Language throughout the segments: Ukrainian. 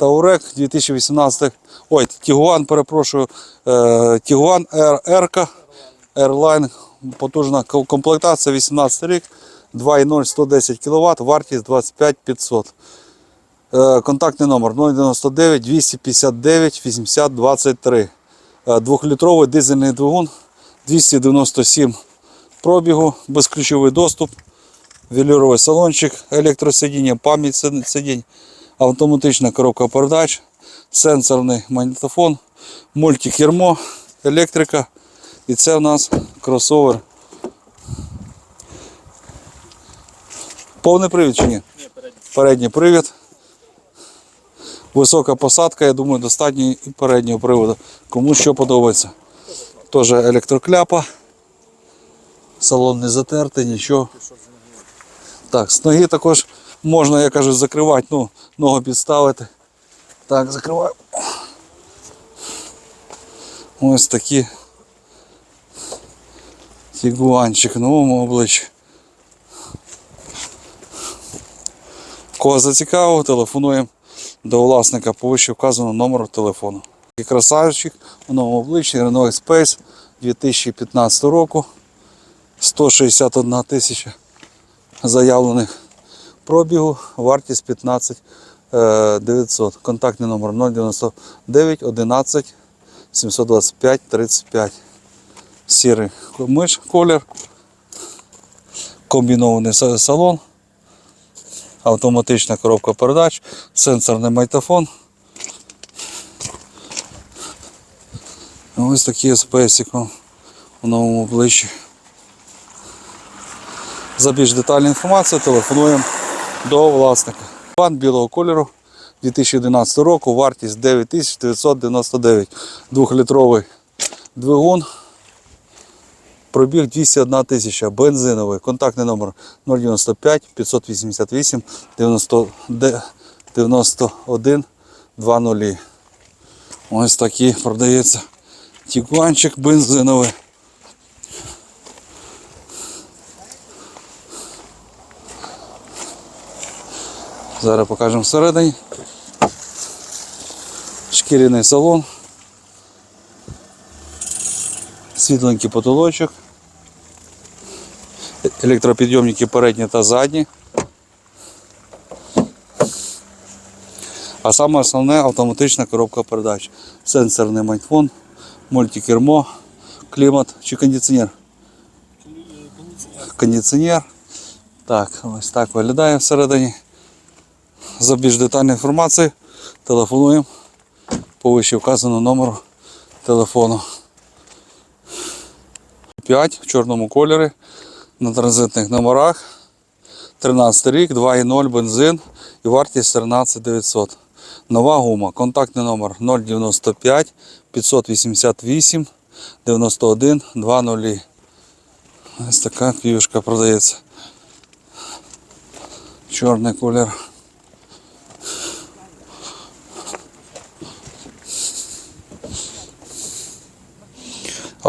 Таурек 2018. Ой, Тігуан, перепрошую. Е, Тігуан R, Airline. Потужна комплектація 18 рік. 2.0 110 кВт, вартість 25 500. Е, Контактний номер 099 259 80 23. Е, Двохлітровий дизельний двигун 297 пробігу, безключовий доступ, велюровий салончик, електросидіння, пам'ять сидінь, автоматична коробка передач, сенсорний магнітофон, мультикермо, електрика. І це в нас кросовер. Повний привід чи ні? Ні, передній. Передній привід. Висока посадка, я думаю, достатньо і переднього приводу. Кому що подобається. Теж електрокляпа. Салон не затертий, нічого. Так, з ноги також можна, я кажу, закривати, ну, ногу підставити. Так, закриваю. Ось такі. Тігуанчик на новому обличчі. Кого зацікавив, телефонуємо до власника по вище вказаного номеру телефону. І красавчик у новому обличчі Renault Space 2015 року. 161 тисяча заявлених пробігу, вартість 15 е, 900. Контактний номер 099 11 725 35. Сірий миш колір. Комбінований салон автоматична коробка передач, сенсорний майтофон. Ось такі з у новому обличчі. За більш детальну інформацію телефонуємо до власника. Ван білого кольору 2011 року, вартість 9999, 2-літровий двигун. Пробіг 201 тисяча, бензиновий, контактний номер 095 588 90, 91 20. Ось такий продається тігуанчик бензиновий. Зараз покажемо всередині. Шкіряний салон. Світленький потолочок. Електропідйомники передні та задні. А саме основне автоматична коробка передач. Сенсорний майнфон, мультикермо, клімат чи кондиціонер. Кондиціонер. Так, ось так виглядає всередині. За більш детальну інформацію телефонуємо по вище вказаному номеру телефону. 5 в чорному кольорі на транзитних номерах. 13 рік, 2,0 бензин і вартість 13 900. Нова гума. Контактний номер 095 588 91 20. Ось така киюшка продається. Чорний колір.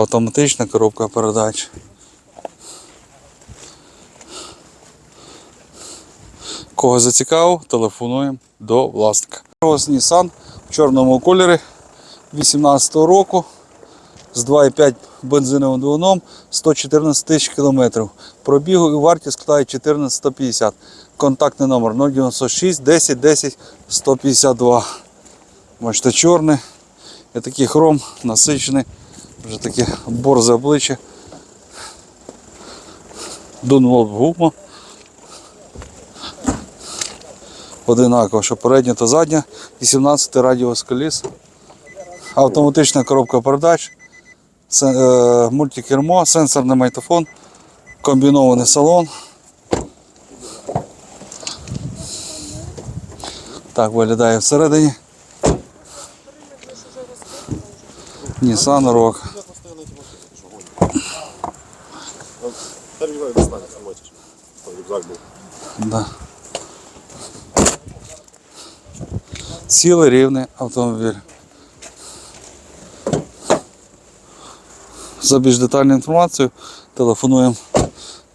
Автоматична коробка передач. Кого зацікавив, телефонуємо до власника. Ось Nissan в чорному кольорі 18 року з 2,5 бензиновим двигуном 114 тисяч кілометрів. Пробігу і вартість складає 1450. Контактний номер 096 10 10 152. Бачите, чорний. І такий хром насичений. Вже таке борзе обличчя. Дунвол гума. Одинаково, що передня та задня. 18 радіус коліс. Автоматична коробка передач. Е, Мультикермо, сенсорний майтофон, комбінований салон. Так виглядає всередині. Nissan Rogue. Цілий рівний автомобіль. За більш детальну інформацію телефонуємо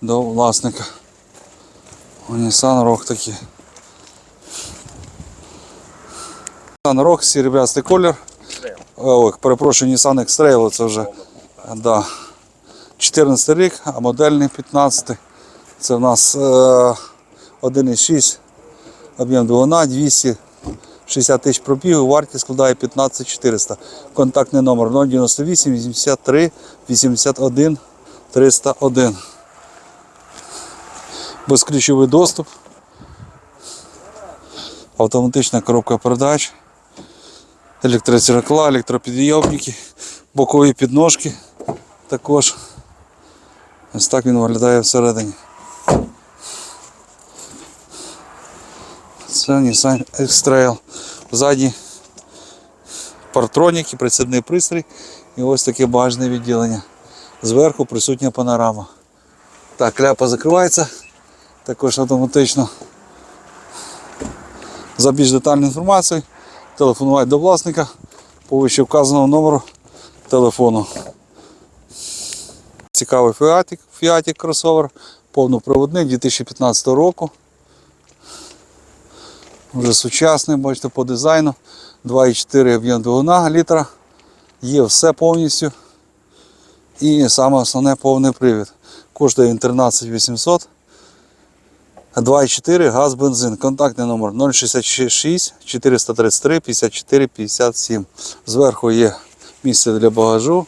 до власника. У Nissan Rogue такі. Nissan Rogue, серебрястий колір. Ой, перепрошую, Nissan X-Trail, це вже. Да. 14 рік, а модельний 15. Це в нас е, 1,6 об'єм двигуна, 260 тисяч пробігу, вартість складає 15 400. Контактний номер 098 83 81 301. Безключовий доступ. Автоматична коробка передач. Електрозеркала, електропідйомники, бокові підножки також. Ось так він виглядає всередині. Це Nissan X-Trail. Ззаді партроніки, прицепний пристрій і ось таке багажне відділення. Зверху присутня панорама. Так, кляпа закривається також автоматично. За більш детальною інформацією телефонувати до власника по вище вказаного номеру телефону. Цікавий фіатік, фіатік кросовер, повноприводний 2015 року. Вже сучасний, бачите, по дизайну. 2,4 об'єм двигуна літра. Є все повністю. І саме основне повний привід. Коштує він 13 800. 2,4 газ бензин. Контактний номер 066 433 54 57. Зверху є місце для багажу.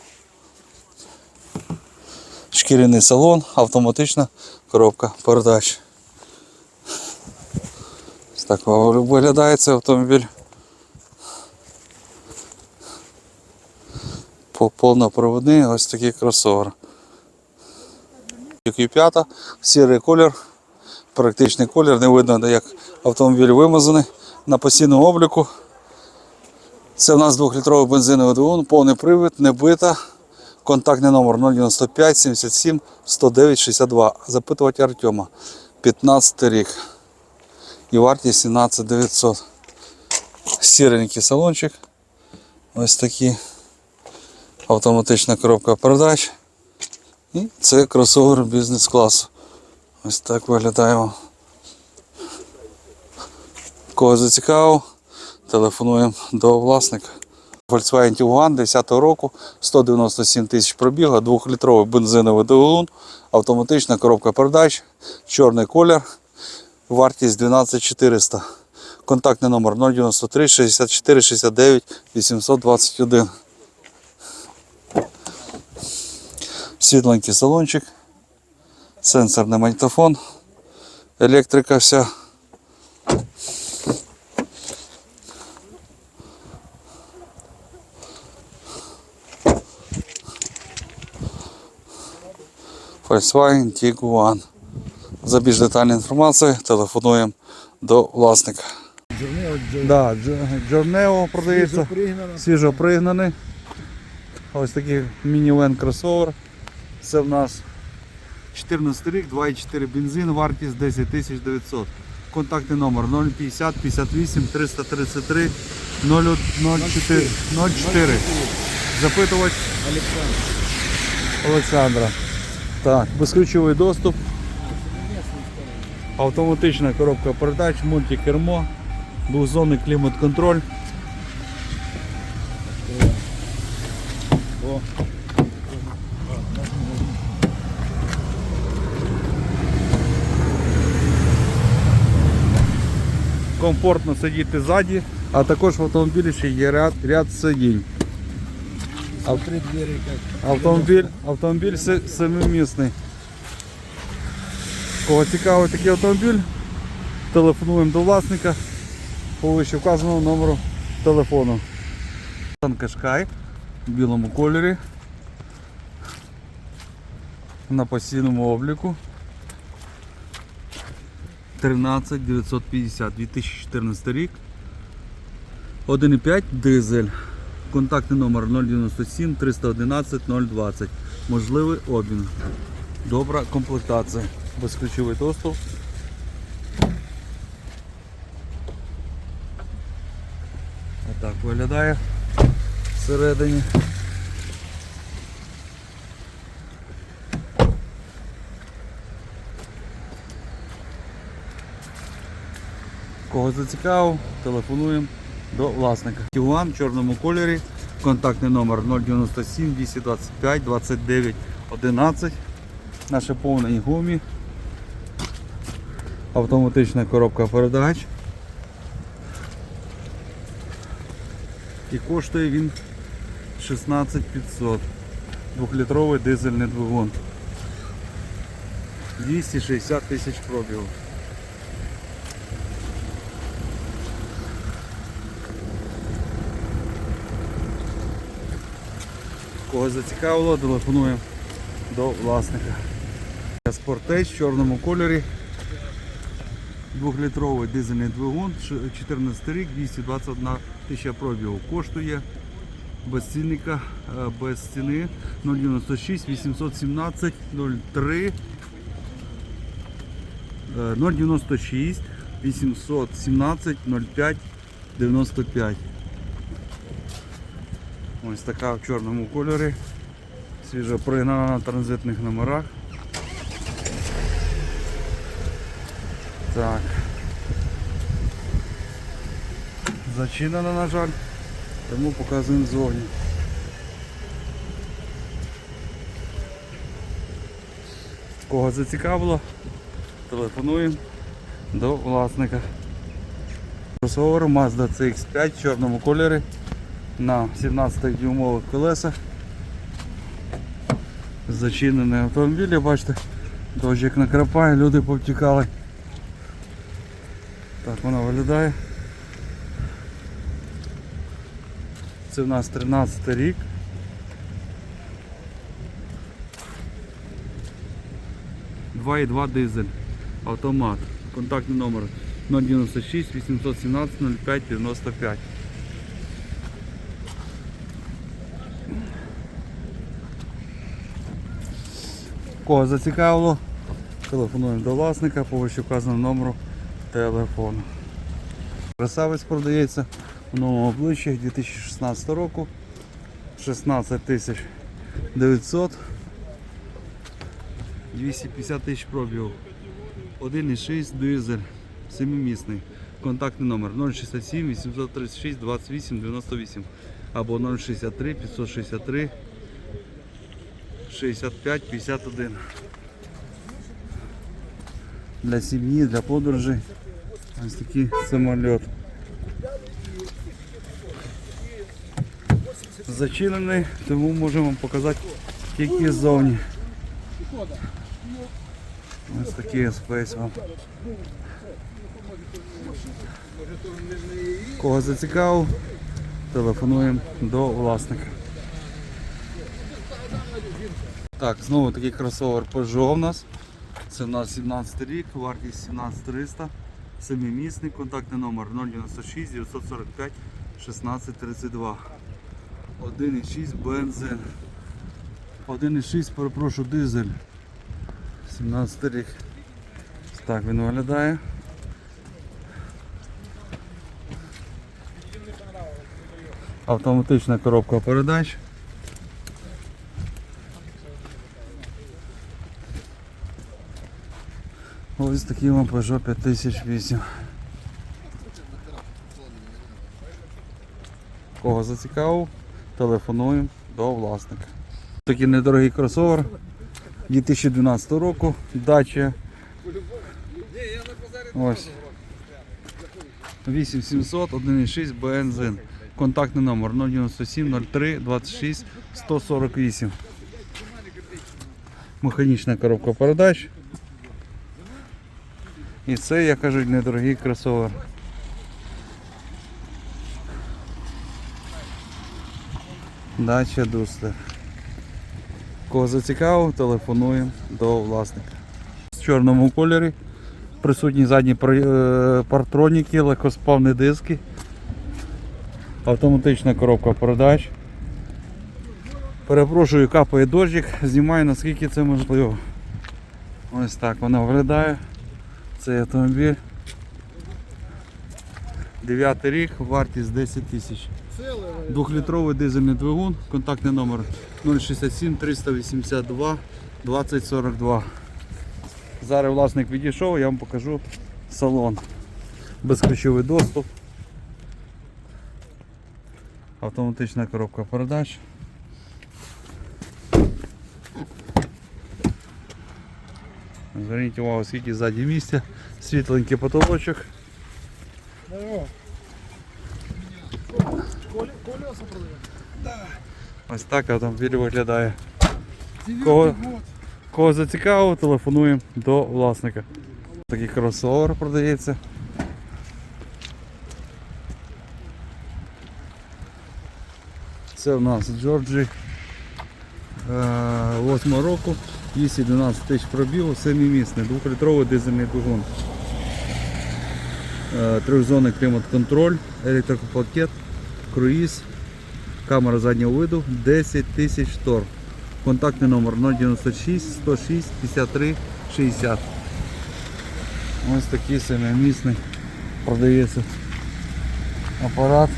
Шкіряний салон, автоматична коробка передач. Так виглядає цей автомобіль. По- Повнопроводний ось такий кросовер. Q5, сірий колір, практичний колір, не видно, як автомобіль вимазаний на постійному обліку. Це у нас 2-літровий бензиновий двигун, повний привід, не бита. Контактний номер 095 77 109 62. Запитувати Артема. 15 рік. І вартість 17 900. Сіренький салончик. Ось такий. Автоматична коробка передач. І це кросовер бізнес-класу. Ось так виглядаємо. Кого зацікавив, телефонуємо до власника. Volkswagen Tiguan 10 року, 197 тисяч пробігу, 2-літровий бензиновий двигун, автоматична коробка передач, чорний колір, вартість 12 400. Контактний номер 093 64 69 821. Світленький салончик, сенсорний магнітофон, електрика вся. Volkswagen Tiguan. За більш детальну інформацію телефонуємо до власника. Да, Джорнео продається. Свіжо пригнаний. Ось такий мінівен кросовер. Це в нас 14 рік, 2,4 бензин, вартість 10 900. Контактний номер 050 58 333 004 04. Запитувач Олександра. Так, безключовий доступ. Автоматична коробка передач, мультикермо, двохзонний клімат-контроль. Комфортно сидіти ззаді, а також в автомобілі ще є ряд, ряд сидінь. Автомобіль, автомобіль семимісний. Кого цікавий такий автомобіль, телефонуємо до власника по вище вказаному номеру телефону. Кашкай в білому кольорі. На постійному обліку. 13 950 2014 рік. 1,5 дизель. Контактний номер 097 311 020. Можливий обмін. Добра комплектація. Безключовий доступ. Отак виглядає всередині. Кого зацікавив, телефонуємо до власника. Тігуан в чорному кольорі. Контактний номер 097 225 29 11. На шиповній гумі. Автоматична коробка передач. І коштує він 16500. Двохлітровий дизельний двигун. 260 тисяч пробігу. Кого зацікавило, телефонуємо до власника. Спортеч в чорному кольорі. Двохлітровий дизельний двигун, ш- 14 рік, 221 тисяча пробігу. Коштує без цінника, е, без ціни 096 817 03 е, 096 817 05 95. Ось така в чорному кольорі. Свіжо пригнана на транзитних номерах. Так. Зачинена, на жаль, тому показуємо зовні. Кого зацікавило, телефонуємо до власника. Кросовер Mazda CX5 в чорному кольорі на 17 дюймових колесах. Зачинений автомобіль, бачите, дощик накрапає, люди повтікали. Так воно виглядає. Це в нас 13 рік. І два дизель. Автомат. Контактний номер 096 817 05 95. Кого зацікавило, телефонуємо до власника по вище вказаному номеру телефону. Красавець продається у новому обличчі 2016 року. 16 тисяч 900 250 тисяч пробігу. 1,6 дизель, 7-місний. Контактний номер 067 836 28 98 або 063 563 65 51. Для сім'ї, для подорожей. Ось такий самоліт. Зачинений, тому можемо вам показати тільки ззовні. Ось такий спейс вам. Кого зацікавив, телефонуємо до власника. Так, знову такий кросовер Peugeot у нас. Це у нас 17 рік, вартість 17300, семимісний, контактний номер 096 945 1632. 1,6 бензин. 1,6, перепрошую, дизель. 17 рік. Так він виглядає. Автоматична коробка передач. Ось такий вам Peugeot 5008. Кого зацікавив, телефонуємо до власника. Такий недорогий кросовер 2012 року, дача. Ось. 8700, 1,6 бензин. Контактний номер 097 03 26 148. Механічна коробка передач. І це, як кажуть, недорогий кросовер. Дача Дустер. Кого зацікавив, телефонуємо до власника. В чорному кольорі. Присутні задні е, партроніки, легкоспавні диски. Автоматична коробка передач. Перепрошую, капає дощик, знімаю наскільки це можливо. Ось так воно виглядає. Цей автомобіль. 9 рік, вартість 10 тисяч. Двохлітровий дизельний двигун, контактний номер 067 382 2042. Зараз власник відійшов, я вам покажу салон. Безключовий доступ. Автоматична коробка передач. Зверніть увагу, скільки ззаді місця, світленький потолочок. Колеса продаємо. Ось так автомобіль виглядає. Кого, кого зацікавило, телефонуємо до власника. Такий кросовер продається. Це у нас Джорджі 8 року, 212 тисяч пробігу, 7-місний, 2-літровий дизельний двигун. Е, Трьохзонний клімат-контроль, електропакет, круїз, камера заднього виду, 10 тисяч тор. Контактний номер 096 106 53 60. Ось такий семимісний продається апарат.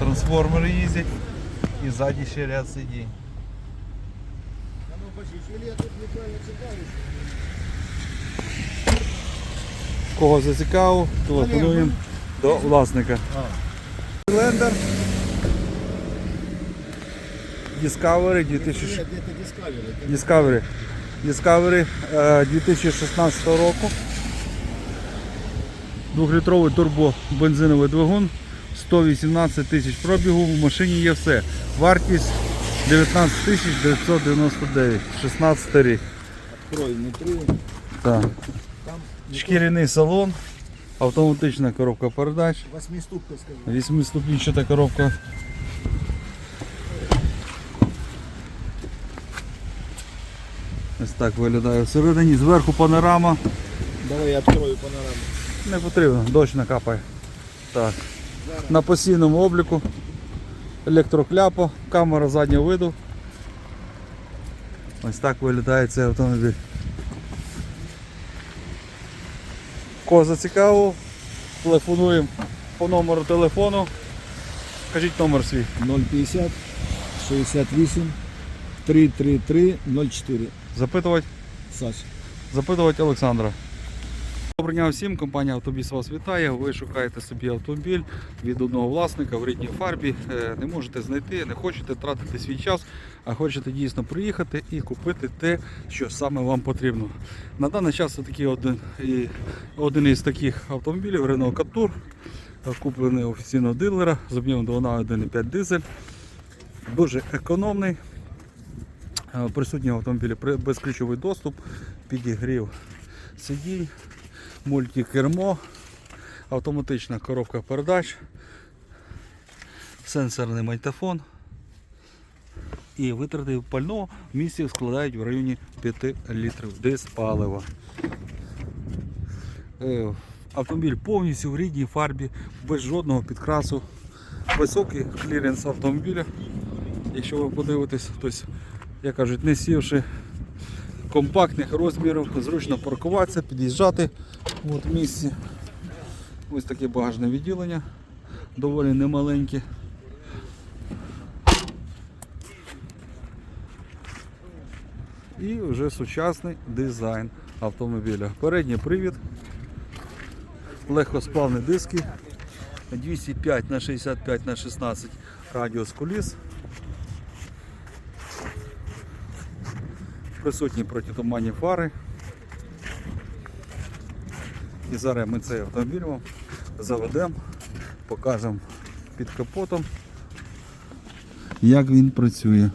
Трансформери їздять і ззаді ще ряд сидінь. Кого зацікавив, телефонуємо до власника. Лендер Discovery 2006 Discovery. Discovery. Discovery е, 2016 року. Двохлітровий турбо-бензиновий двигун, 118 тисяч пробігу, в машині є все. Вартість 19 тисяч 999, 16 рік. Открой внутри. Так. Шкіряний салон, автоматична коробка передач, Восьмиступка, скажи. Вісьмиступінчата коробка. Ось так виглядає всередині. Зверху панорама. Давай я открою панораму. Не потрібно, дощ накапає. Так. На постійному обліку. Електрокляпа, камера заднього виду. Ось так виглядає цей автомобіль. Кого зацікавив, телефонуємо по номеру телефону. Кажіть номер свій. 050 68 333 04. Запитувати, Саш. запитувати Олександра. Доброго дня всім, компанія Автобіс вас вітає. Ви шукаєте собі автомобіль від одного власника в рідній фарбі. Е, Не можете знайти, не хочете тратити свій час, а хочете дійсно приїхати і купити те, що саме вам потрібно. На даний час це такий один, і, один із таких автомобілів Renault Captur, куплений у офіційного дилера з об'ємом двигуна 1,5 дизель. Дуже економний. Е, Присутній в автомобілі безключовий доступ, підігрів сидінь, мультикермо, автоматична коробка передач, сенсорний майтафон і витрати пального в місті складають в районі 5 літрів диспалива. Е, Автомобіль повністю в рідній фарбі, без жодного підкрасу. Високий кліренс автомобіля. Якщо ви подивитесь, тобто, як кажуть, не сівши компактних розмірів, зручно паркуватися, під'їжджати От в місці. Ось таке багажне відділення, доволі немаленьке. І вже сучасний дизайн автомобіля. Передній привід, легкосплавні диски, 205 на 65 на 16 радіус коліс. Присутні протитуманні фари. І зараз ми цей автомобіль вам заведемо, покажемо під капотом, як він працює.